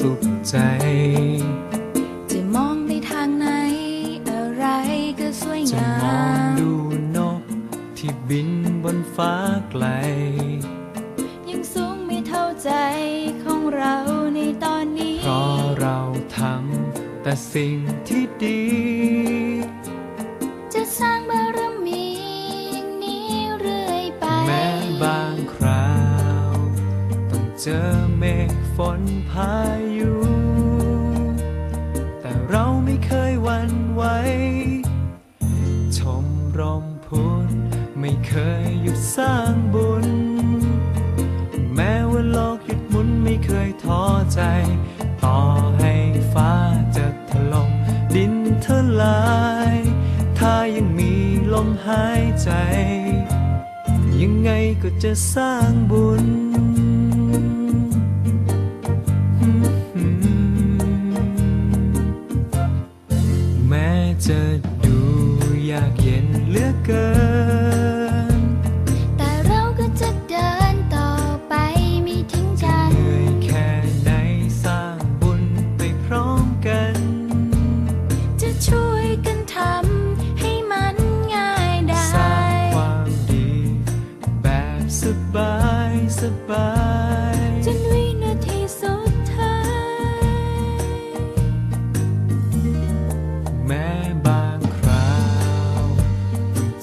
สุขใจ จะมองไปทางไหน อะไรก็สวยจะงามองมดูนกที่บินบนฟ้าไกล ยังสูงไม่เท่าใจของเราในตอนนี้ เพราะเราทำแต่สิ่งที่ดี จะสร้างบารมีอย่างนี้เรื่อยไป แม้บางคราว ต้องเจอเมฆฝนพา ไม่เคยหยุดสร้างบุญ แม้ว่าโลกหยุดหมุนไม่เคยท้อใจ ต่อให้ฟ้าจะถล่มดินทลาย ถ้ายังมีลมหายใจ ยังไงก็จะสร้างบุญแม้จะดูอยากเย็นเหลือเกิน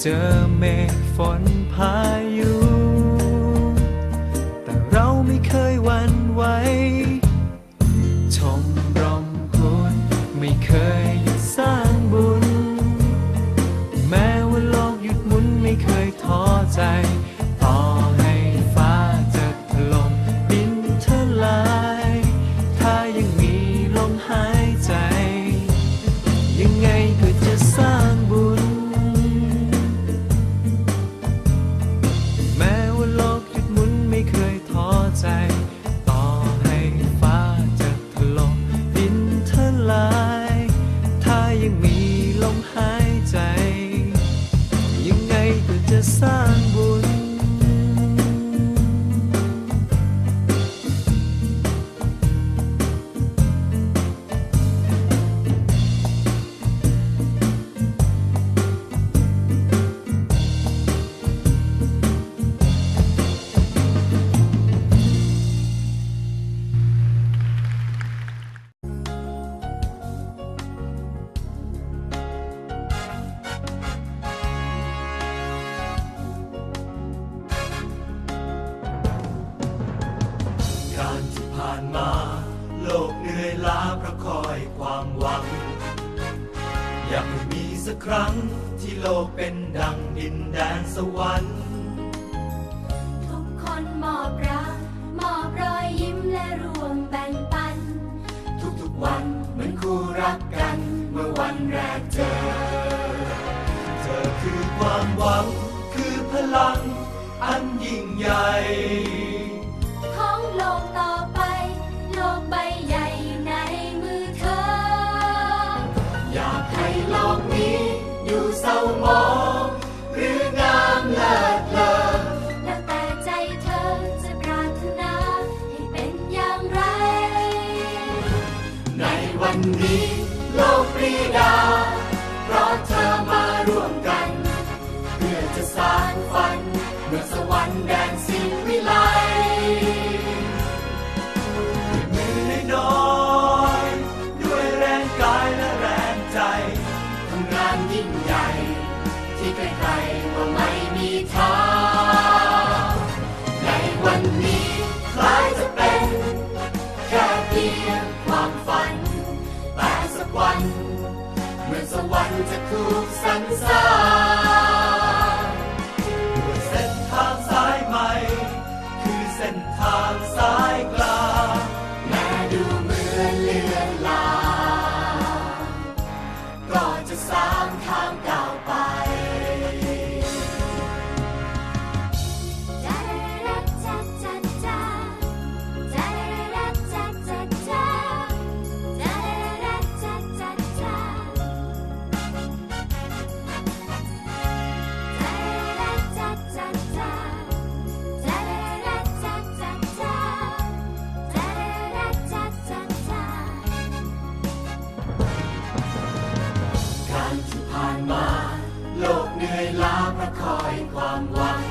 จอเมฆฝนพายุ แต่เราไม่เคยวันไหวชมรมพุณไม่เคยหยุดสร้างบุญ แม้ว่าโลกหยุดหมุนไม่เคยท้อใจานมา โลกเหนื่อยล้าเพราะคอยความหวัง อยากให้มีสักครั้งที่โลกเป็นดังดินแดนสวรรค์ ทุกคนมอบรักมอบรอยยิ้มและร่วมแบ่งปัน ทุกๆวันเหมือนคู่รักกันเมื่อวันแรกเจอ เธอคือความหวังคือพลังอันยิ่งใหญ่ วันนี้โลกปรีดา เพราะเธอมาร่วมกัน เพื่อจะสานฝันเมื่อสวรรค์แด สวรรค์จะถูกสรรสร้างด้วยเส้นท รอคอยความหวัง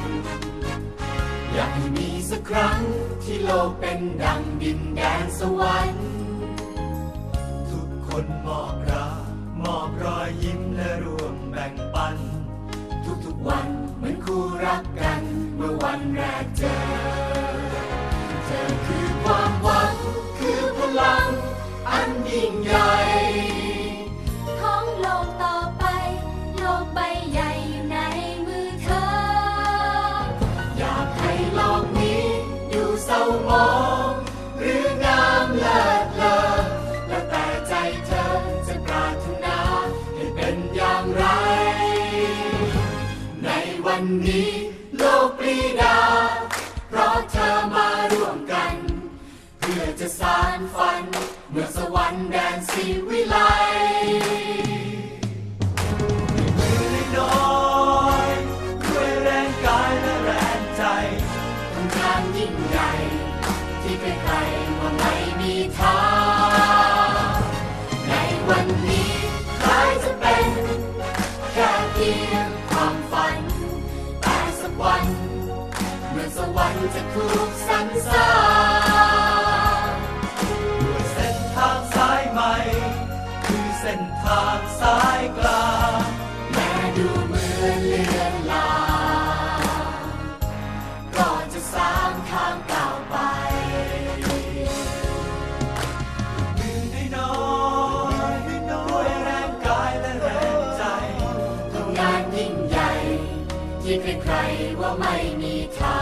อยากให้มีสักครั้งที่โลกเป็นดังดินแดนสวรรค์ ทุกคนมอบรามอบรอยยิ้มและร่วมแบ่งปัน ทุกๆวันเหมือนคู่รัก ไม่มีทาง